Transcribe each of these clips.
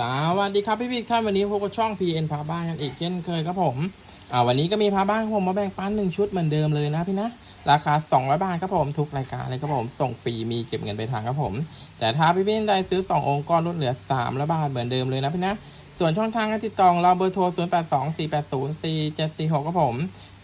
สวัสดีครับพี่พี่ท่านวันนี้พบกับช่อง PN พาบ้านกันอีกเช่นเคยครับผมอ่าวันนี้ก็มีพาบ้านของผมมาแบ่งปันหนึ่งชุดเหมือนเดิมเลยนะพี่นะราคา 200 บาทครับผมทุกรายการเลยครับผมส่งฟรีมีเก็บเงินไปทางครับผม แต่ถ้าพี่พี่ได้ซื้อ 2 องค์ก็ลดเหลือ300บาทเหมือนเดิมเลยนะพี่นะส่วนช่องทางการติดต่อเราเบอร์โทร 0 8 2 4 8 0 4 7 4 6ครับผม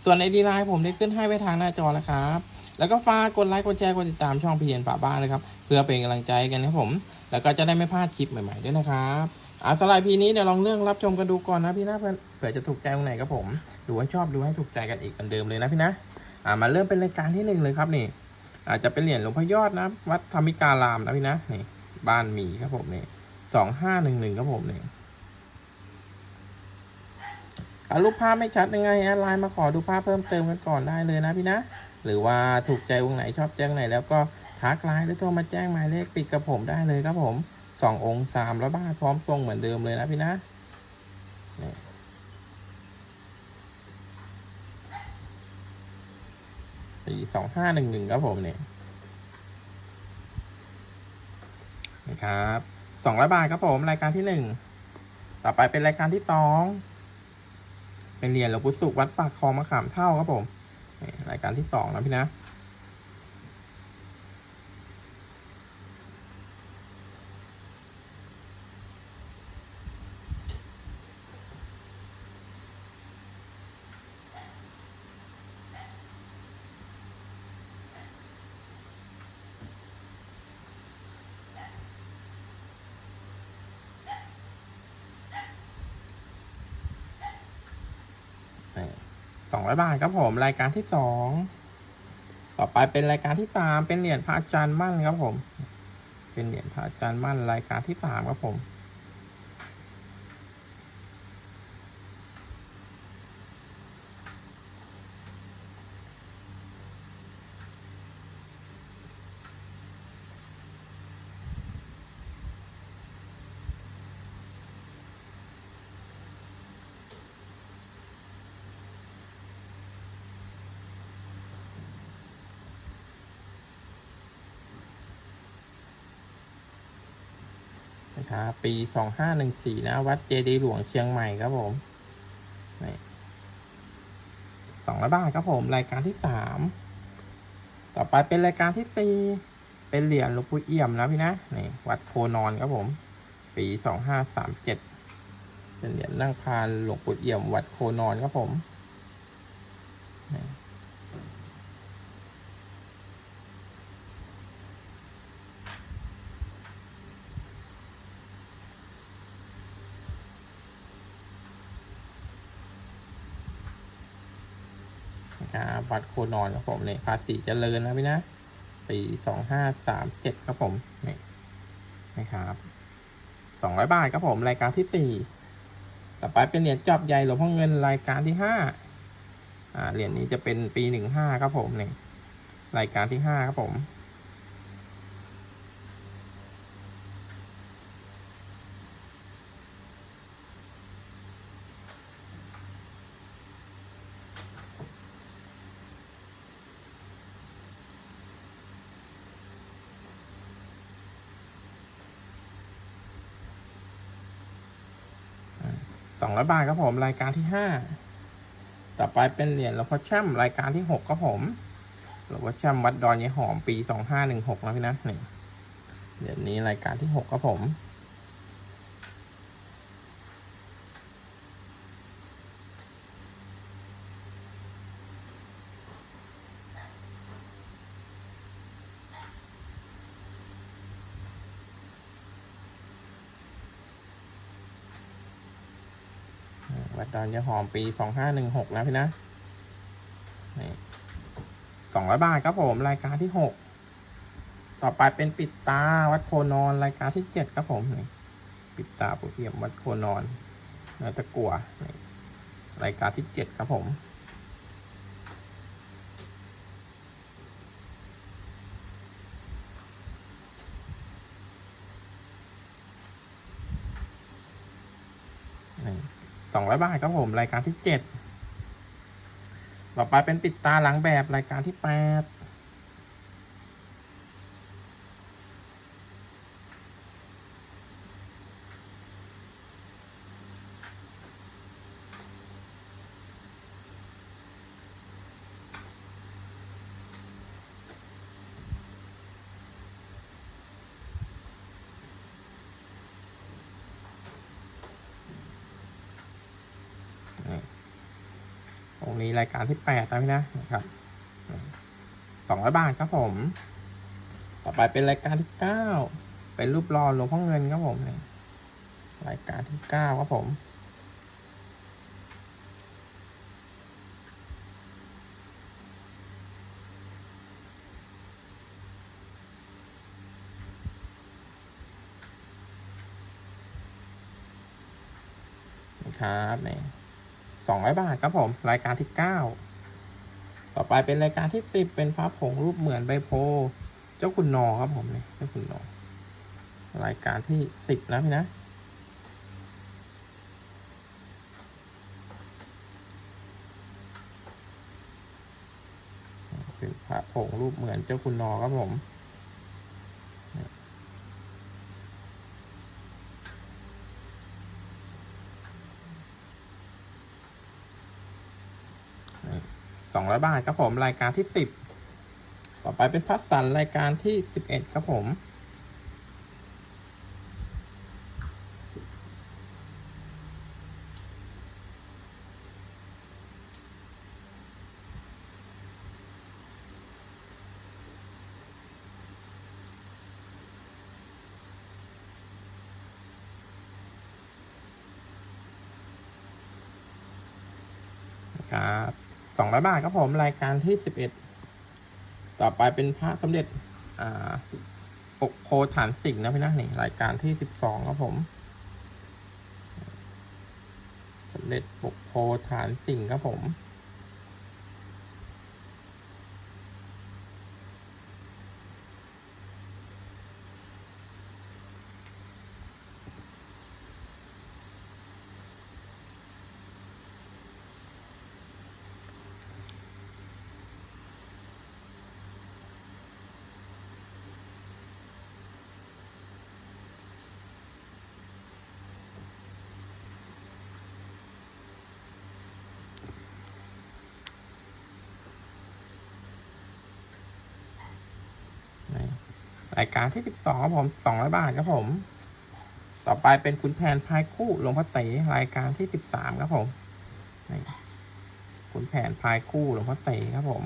ส่วนไอดีไลน์ผมได้ขึ้นให้ไว้ทางหน้าจอแล้วครับ แล้วก็ฝากกดไลค์กดแชร์กดติดตามช่อง PN ป่าบ้านเลยครับ เพื่อเป็นกำลังใจกันครับผม แล้วก็จะได้ไม่พลาดคลิปใหม่ๆด้วยนะครับอ่าสไลด์พีนี้เดี๋ยวลองเลือกรับชมกันดูก่อนนะพี่นะเผื่อจะถูกใจตรงไหนครับผมดูให้ชอบดูให้ถูกใจกันอีกเหมือนเดิมเลยนะพี่นะอ่ามาเริ่มเป็นรายการที่หนึ่งเลยครับนี่ อาจจะเป็นเหรียญหลวงพ่อยอดนะวัดธรรมิการามนะพี่นะนี่ บ้านหมีครับผมนี่สองห้าหนึ่งหนึ่งครับผมนี่อ่ารูปภาพไม่ชัดยังไงแอดไลน์มาขอดูภาพเพิ่มเติมกันก่อนได้เลยนะพี่นะ หรือว่าถูกใจวงไหนชอบแจ้งไหน แล้วก็ทักไลน์หรือโทรมาแจ้งหมายเลขปิดกับผมได้เลยครับผมสององค์สามร้อยบาทพร้อมส่งเหมือนเดิมเลยนะพี่นะนี่สี่สองห้าหนึ่งหนึ่งครับผมเนี่ยนี่ครับสองร้อยบาทครับผมรายการที่หนึ่งต่อไปเป็นรายการที่สองเป็นเหรียญหลวงปู่สุขวัดปากคลองมะขามเท่าครับผม รายการที่สองนะพี่นะ สองร้อยบาทครับผมรายการที่สองต่อไปเป็นรายการที่สามเป็นเหรียญพระอาจารย์มั่นครับผม เป็นเหรียญพระอาจารย์มั่นรายการที่สามครับผม นะครับปีสองห้าหนึ่งสี่นะ วัดเจดีย์หลวงเชียงใหม่ครับผมสองร้อยบาทครับผม รายการที่สามต่อไปเป็นรายการที่สี่เป็นเหรียญหลวงปู่เอี่ยมนะพี่นะนี่วัดโพนอนครับผม ปีสองห้าสามเจ็ดเป็นเหรียญนั่งพานหลวงปู่เอี่ยม วัดโพนอนครับผมนี่ นะครับวัดโคนอนครับผมเนี่ยภาษีเจริญนะพี่นะปีสองห้าสามเจ็ดครับผมนี่นะครับสองร้อยบาทครับผมรายการที่สี่ต่อไปเป็นเหรียญจอบใหญ่หลวงพ่อเงินรายการที่ห้าอ่าเหรียญนี้จะเป็นปีหนึ่งห้าครับผมนี่รายการที่ห้าครับผม สองร้อยบาทครับผมรายการที่ห้าต่อไปเป็นเหรียญหลวงพ่อแช่มรายการที่หกครับผมหลวงพ่อแช่มวัดดอนยายหอมปีสองห้าหนึ่งหกนะพี่นะนี่เหรียญนี้รายการที่หกครับผม วัดดอนยาหอมปีสองห้าหนึ่งหกนะพี่นะนี่สองร้อยบาทครับผมรายการที่หกต่อไปเป็นปิดตาวัดโคนอนรายการที่เจ็ดครับผมนี่ปิดตาปู่เอี่ยมวัดโคนอนเนื้อตะกัวรายการที่เจ็ดครับผม ส องร้อยบาทครับผมรายการที่เจ็ดต่อไปเป็นปิดตาหลังแบบรายการที่แปด ผมมีรายการที่แปดนะพี่นะนะครับสองร้อยบาทครับผม ต่อไปเป็นรายการที่เก้าเป็นรูปรอหลวงพ่อเงินครับผมเนี่ยรายการที่เก้าครับผมครับเนี่ย 200 บาทครับผม รายการที่ 9 ต่อไปเป็นรายการที่ 10 เป็นพระผงรูปเหมือนใบโพ เจ้าคุณนอครับผมเนี่ยเจ้าคุณนอรายการที่ 10 นะพี่นะเป็นพระผงรูปเหมือนเจ้าคุณนอครับผม ร้อยบาทครับผม รายการที่สิบต่อไปเป็นพัสสันรายการที่สิบเอ็ดครับผมครับ สองร้อยบาทครับผมรายการที่สิบเอ็ดต่อไปเป็นพระสมเด็จ อ่าปกโพฐานสิงห์นะพี่นะนี่รายการที่สิบสองครับผมสมเด็จปกโพฐานสิงห์ครับผม รายการที่สิบสองครับผมสองร้อยบาทครับผม ต่อไปเป็นขุนแผนพายคู่หลวงพ่อเต๋รายการที่สิบสามครับผมนี่ขุนแผนพายคู่หลวงพ่อเต๋ครับผม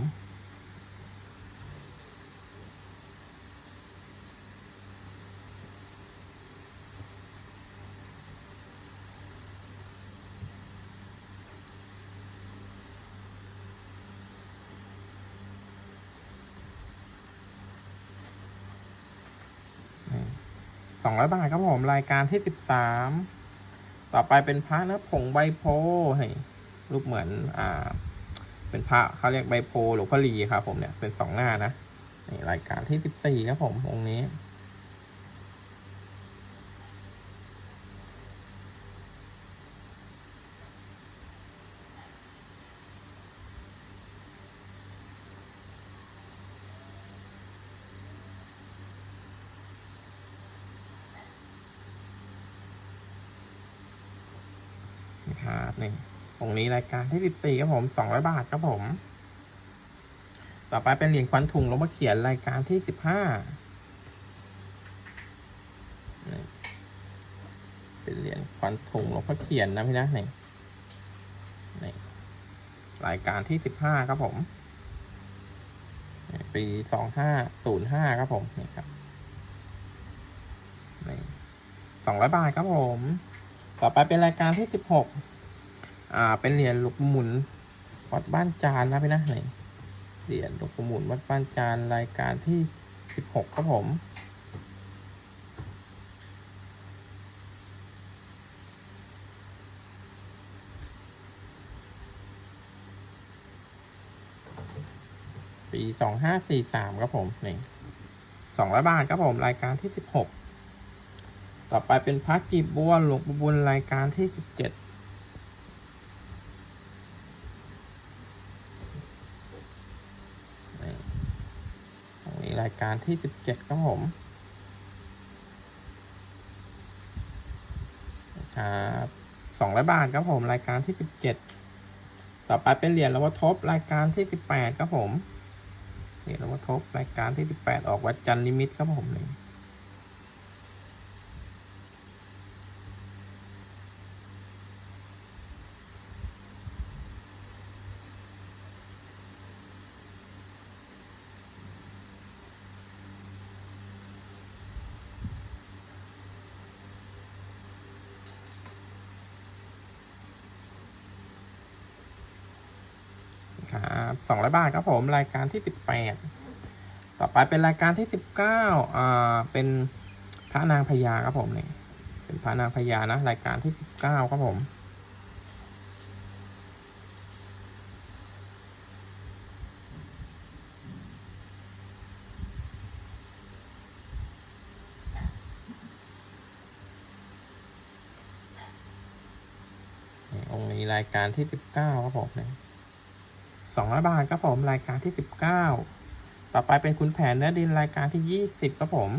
สองร้อยบาทครับผมรายการที่สิบสามต่อไปเป็นพระนื้อผงใบโพให้รูปเหมือนอ่า เป็นพระเขาเรียกใบโพหรือพระลีครับผมเนี่ยเป็นสองหน้านะนี่รายการที่สิบสี่ครับผมองค์นี้ นะครับนี่องนี้รายการที่สิบสี่ครับผมสองร้อยบาทครับผม ต่อไปเป็นเหรียญควันถุงลงพ่อเขียนรายการที่สิบห้าเป็นเหรียญควันถุงหลวงพ่อเขียนนะพี่นะนี่นี่รายการที่สิบห้าครับผม ปีสองห้าศูนย์ห้าครับผมนี่ครับนี่สองร้อยบาทครับผม ต่อไปเป็นรายการที่สิบหก อ่า เป็นเหรียญหลวงปู่หมุน วัดบ้านจานนะพี่นะเหรียญหลวงปู่หมุนวัดบ้านจานรายการที่สิบหกครับผมปีสองห้าสี่สามครับผมนี่สองร้อยบาทครับผม รายการที่สิบหกต่อไปเป็นพักกีบบัวหลวงปู่บุญรายการที่สิบเจ็ดนี่ตรงนี้รายการที่สิบเจ็ดครับผมครับสองร้อยบาทครับผมรายการที่สิบเจ็ดต่อไปเป็นเหรียญละวัทบรายการที่สิบแปดครับผมเหรียญละวัทบรายการที่สิบแปดออกวัดจันลิมิตครับผมนี่บ สองร้อยบาทครับผมรายการที่สิบแปดต่อไปเป็นรายการที่สิบเก้าอ่าเป็นพระนางพญาครับผมนี่เป็นพระนางพญานะรายการที่สิบเก้าครับผมองค์นี้รายการที่สิบเก้าครับผมเนี่ย สองร้อยบาทครับผมรายการที่สิบเก้าต่อไปเป็นคุณแผนเนื้อดินรายการที่ยี่สิบครับผม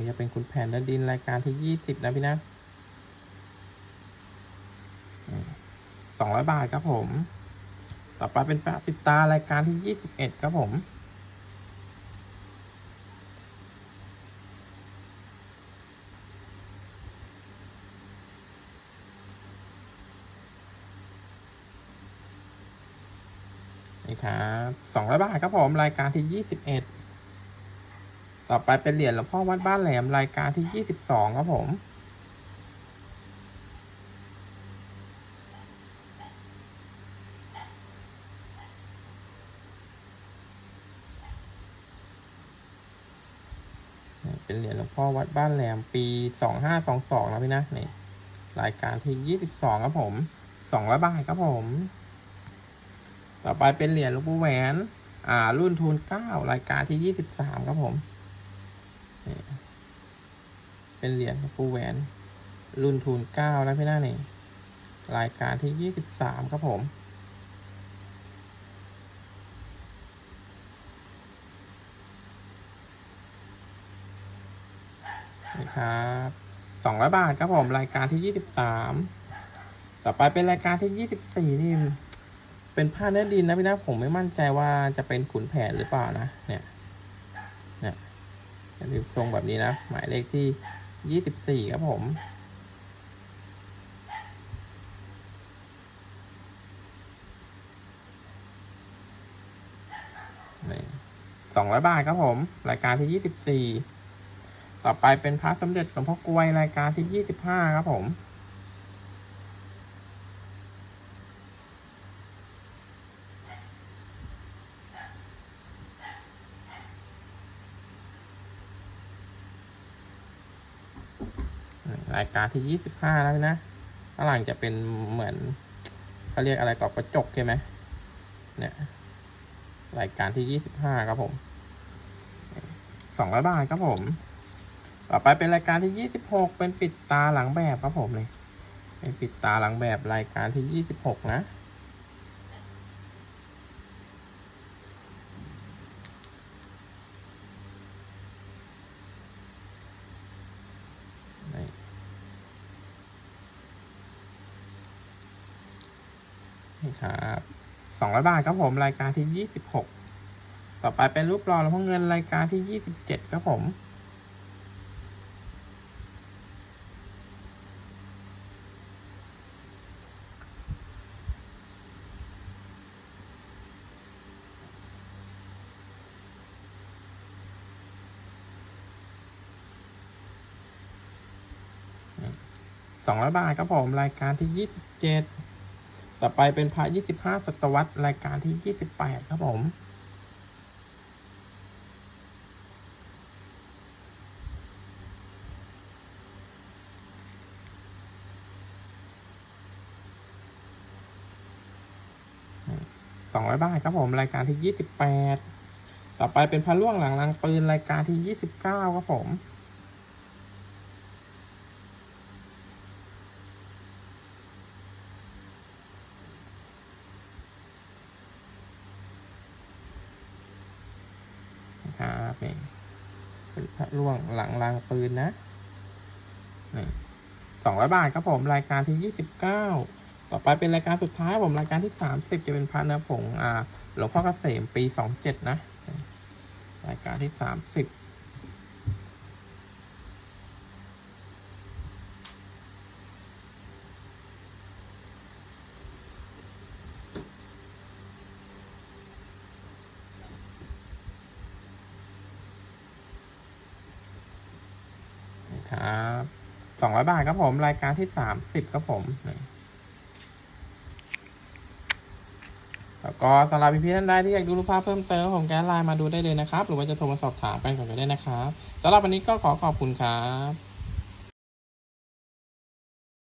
นี้จะเป็นคุณแผนเนื้อดินรายการที่ยี่สิบนะพี่นะสองร้อยบาทครับผม ต่อไปเป็นแปลาปิดตารายการที่ยี่สิบเอ็ดครับผมนี่ครับสองร้อยบาทครับผม รายการที่ยี่สิบเอ็ด ต่อไปเป็นเหรียญหลวงพ่อวัดบ้านแหลมรายการที่ยี่สิบสองครับผมเป็นเหรียญหลวงพ่อวัดบ้านแหลมปีสองห้าสองสองนะพี่นะนี่รายการที่ยี่สิบสองครับผมสองร้อยบาทครับผม ต่อไปเป็นเหรียญหลวงปู่แหวน อ่า รุ่นทูนเก้ารายการที่ยี่สิบสามครับผม เป็นเหรียญปูแหวน รุ่นทูนเก้านะพี่หน้านี่รายการที่ยี่สิบสามครับผมนี่ครับสองร้อยบาทครับผม รายการที่ยี่สิบสามต่อไปเป็นรายการที่ยี่สิบสี่นี่เป็นผ้าเนื้อดินนะพี่นะผมไม่มั่นใจว่าจะเป็นขุนแผนหรือเปล่านะ เนี่ย เนี่ยเป็นทรงแบบนี้นะ หมายเลขที่ ยี่สิบสี่ครับผม สองร้อยบาทครับผม รายการที่ยี่สิบสี่ ต่อไปเป็นพระสมเด็จหลวงพ่อกลวยรายการที่ยี่สิบห้าครับผม รายการที่ยี่สิบห้าแล้วนะข้างหลังจะเป็นเหมือนเขาเรียกอะไรกรอบกระจกใช่ไหมเนี่ยรายการที่ยี่สิบห้าครับผมสองร้อยบาทครับผม ต่อไปเป็นรายการที่ยี่สิบหกเป็นปิดตาหลังแบบครับผมเลยเป็นปิดตาหลังแบบรายการที่ยี่สิบหกนะ ครับสองร้อยบาทครับผมรายการที่ยี่สิบหกต่อไปเป็นรูปหล่อหลวงพ่อเงินรายการที่ยี่สิบเจ็ดครับผมสองร้อยบาทครับผมรายการที่ยี่สิบเจ็ด ต่อไปเป็นพระยี่สิบห้าศตวรรษรายการที่ยี่สิบแปดครับผมสองร้อยบาทครับผมรายการที่ยี่สิบแปดต่อไปเป็นพระล่วงหลังลังปืนรายการที่ยี่สิบเก้าครับผม นะครับนี่ เป็นพระร่วงหลังรางปืนนะนี่สองร้อยบาทครับผมรายการที่ยี่สิบเก้าต่อไปเป็นรายการสุดท้ายผมรายการที่สามสิบจะเป็นพระเนื้อผงอ่าหลวงพ่อเกษมปีสองเจ็ดนะ รายการที่สามสิบ ครับสองร้อยบาทครับผม รายการที่สามสิบครับผม แล้วก็สำหรับพี่ๆท่านใดที่อยากดูรูปภาพเพิ่มเติมผมแกไลน์มาดูได้เลยนะครับ หรือว่าจะโทรมาสอบถามกันก่อนก็ได้นะครับสำหรับวันนี้ก็ขอขอบคุณครับ